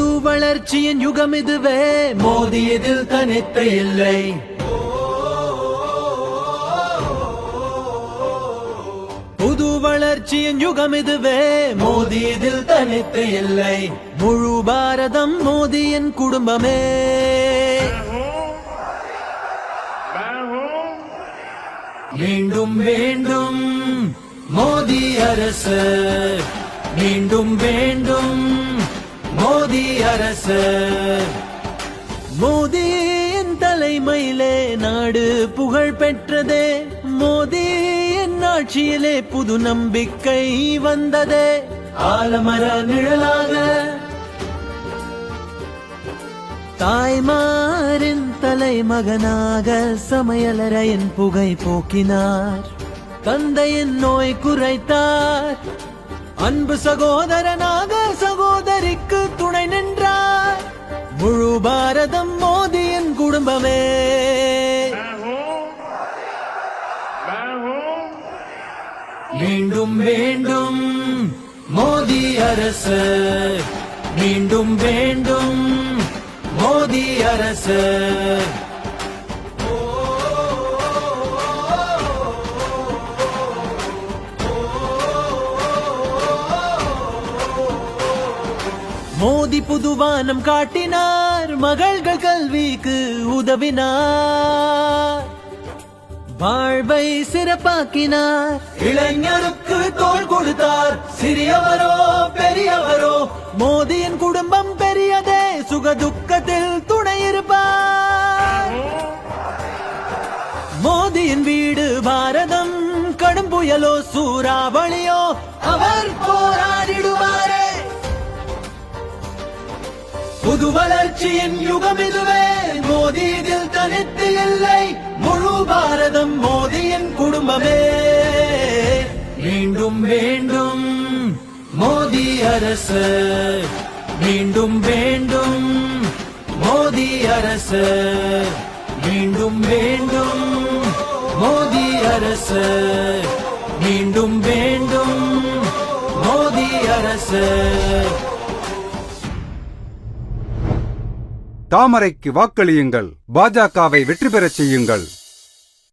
புது வளர்ச்சியின் யுகம் இதுவே. மோதி இதில் தனித்த இல்லை. புது வளர்ச்சியின் யுகம் இதுவே. மோதி இதில் தனித்து இல்லை. முழு பாரதம் மோதியின் குடும்பமே. மீண்டும் வேண்டும் மோதி அரசு. மீண்டும் வேண்டும் மோதி அரசு மோதியின் தலைமையிலே நாடு புகழ் பெற்றதே. மோதியின் ஆட்சியிலே புது நம்பிக்கை வந்ததே. ஆலமர நிழலாக தாய்மாரின் தலைமகனாக சமையலறையின் புகை போக்கினார். தந்தையின் நோய் குறைத்தார். அன்பு சகோதரனாக சகோதரிக்கு துணை நின்றார். முழு பாரதம் மோதியின் குடும்பமே. மீண்டும் வேண்டும் மோதி அரசு. மீண்டும் வேண்டும் மோதி அரசு. மோதி புதுவானம் காட்டினார் மகள்கள் கல்விக்கு உதவினார். வாழ்வை சிறப்பாக்கினார். இளைஞருக்கு தோள் கொடுத்தார். சிறியவரோ பெரியவரோ மோதியின் குடும்பம் பெரியதே சுகதுக்கத்தில் துணை இருப்பார். மோதியின் வீடு பாரதம் கடும் புயலோ சூறாவளியோ அவர் புது வளர்ச்சியின் யுகம் இதுவே. மோதி இதில் தனித்து இல்லை. முழு பாரதம் மோதியின் குடும்பமே. மீண்டும் வேண்டும் மோதி அரசு. மீண்டும் வேண்டும் மோதி அரசு. மீண்டும் வேண்டும் மோதி அரசு. மீண்டும் வேண்டும் மோதி அரசு. தாமரைக்கு வாக்களியுங்கள். பாஜகவை வெற்றி பெறச் செய்யுங்கள்.